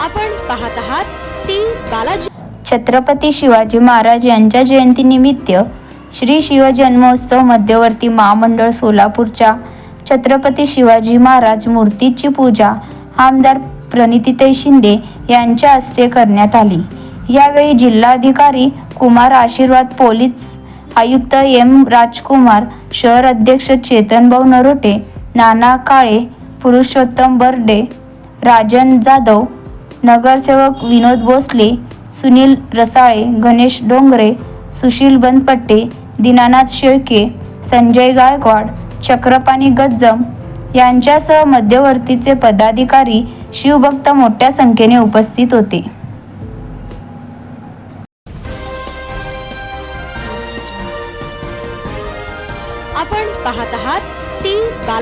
आपण पाहत आहात ती बालाजी. छत्रपती शिवाजी महाराज यांच्या जयंतीनिमित्त श्री शिवजन्मोत्सव मध्यवर्ती महामंडळ सोलापूरच्या छत्रपती शिवाजी महाराज मूर्तीची पूजा आमदार प्रणितीताई शिंदे यांच्या हस्ते करण्यात आली. यावेळी जिल्हाधिकारी कुमार आशीर्वाद पोलीस आयुक्त एम राजकुमार शहर अध्यक्ष चेतनभाऊ नरोटे नाना काळे पुरुषोत्तम बर्डे राजन जाधव नगरसेवक विनोद भोसले सुनील रसाळे गणेश डोंगरे सुशील बनपट्टे दीनानाथ शेळके संजय गायकवाड चक्रपाणी गज्जम यांच्यासह मध्यवर्तीचे पदाधिकारी शिवभक्त मोठ्या संख्येने उपस्थित होते. आपण पाहत आहात ती बाला